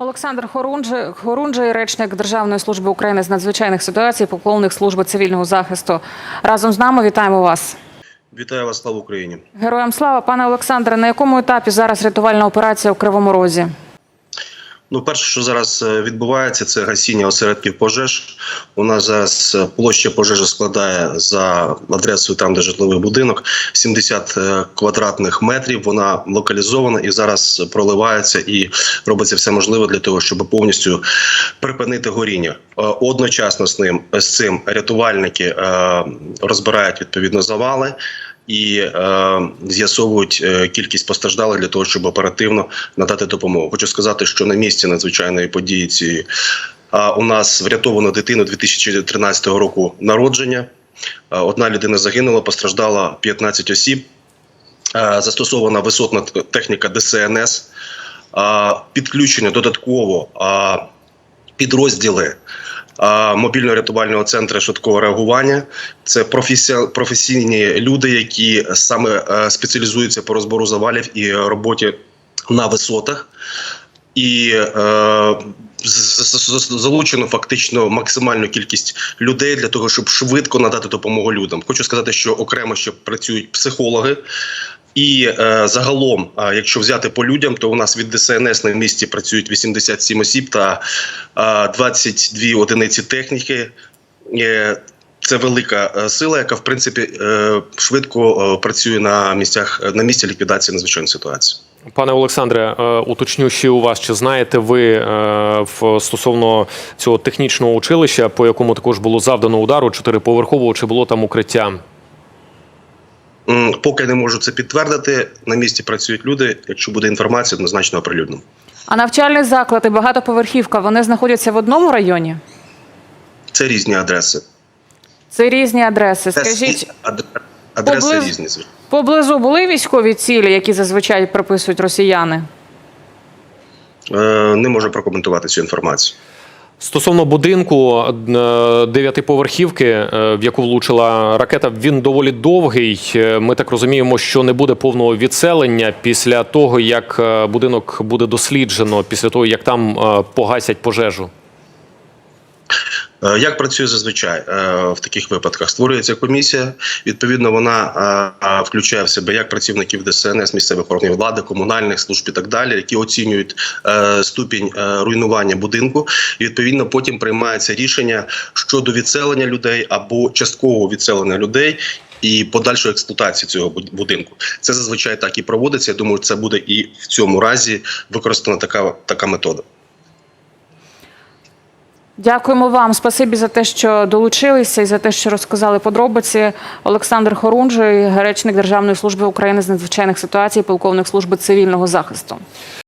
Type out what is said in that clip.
Олександр Хорунжий, Хорунжий, речник Державної служби України з надзвичайних ситуацій, поклонник служби цивільного захисту. Разом з нами вітаємо вас. Вітаю вас, слава Україні. Героям слава, пане Олександре. На якому етапі зараз рятувальна операція у Кривому Розі? Ну, перше, що зараз е, відбувається, це гасіння осередків пожеж. У нас зараз е, площа пожежі складає за адресою там, де житловий будинок, 70 е, квадратних метрів. Вона локалізована і зараз проливається і робиться все можливе для того, щоб повністю припинити горіння. Одночасно з ним з цим рятувальники розбирають відповідно завали. І е, з'ясовують е, кількість постраждалих для того, щоб оперативно надати допомогу. Хочу сказати, що на місці надзвичайної події цієї а, у нас врятовано дитину 2013 року народження. А, Одна людина загинула, постраждала 15 осіб. А, Застосована висотна техніка ДСНС, а, підключення додатково підрозділи а, мобільного рятувального центру швидкого реагування. Це професі- професійні люди, які саме е, спеціалізуються по розбору завалів і роботі на висотах. І е, залучено фактично максимальну кількість людей для того, щоб швидко надати допомогу людям. Хочу сказати, що окремо ще працюють психологи. І е, загалом, е, якщо взяти по людям, то у нас від ДСНС на місці працюють 87 осіб та е, 22 одиниці техніки. Е, це велика е, сила, яка в принципі е, швидко е, працює на місцях на місці ліквідації надзвичайної ситуації. Пане Олександре, уточню ще у вас, чи знаєте ви стосовно цього технічного училища, по якому також було завдано удару чотириповерхового, чи було там укриття? Поки не можу це підтвердити. На місці працюють люди. Якщо буде інформація, однозначно оприлюднимо. А навчальний заклад і багатоповерхівка вони знаходяться в одному районі? Це різні адреси. Це різні адреси. Скажіть, адреси поблизу- різні. поблизу були військові цілі, які зазвичай приписують росіяни? Е, Не можу прокоментувати цю інформацію. Стосовно будинку е, дев'ятиповерхівки, е, в яку влучила ракета, він доволі довгий. Е, Ми так розуміємо, що не буде повного відселення після того, як будинок буде досліджено, після того як там погасять пожежу. Е, Як працює зазвичай е, в таких випадках? Створюється комісія. Відповідно, вона е, включає в себе як працівників ДСНС, місцевих органів влади, комунальних служб і так далі, які оцінюють ступінь руйнування будинку. І відповідно потім приймається рішення щодо відселення людей або часткового відселення людей. І подальшої експлуатації цього буд- будинку це зазвичай так і проводиться. Я думаю, це буде і в цьому разі використана така, така метода. Дякуємо вам. Спасибі за те, що долучилися і за те, що розказали подробиці. Олександр Хорунжий, речник Державної служби України з надзвичайних ситуацій, полковник служби цивільного захисту.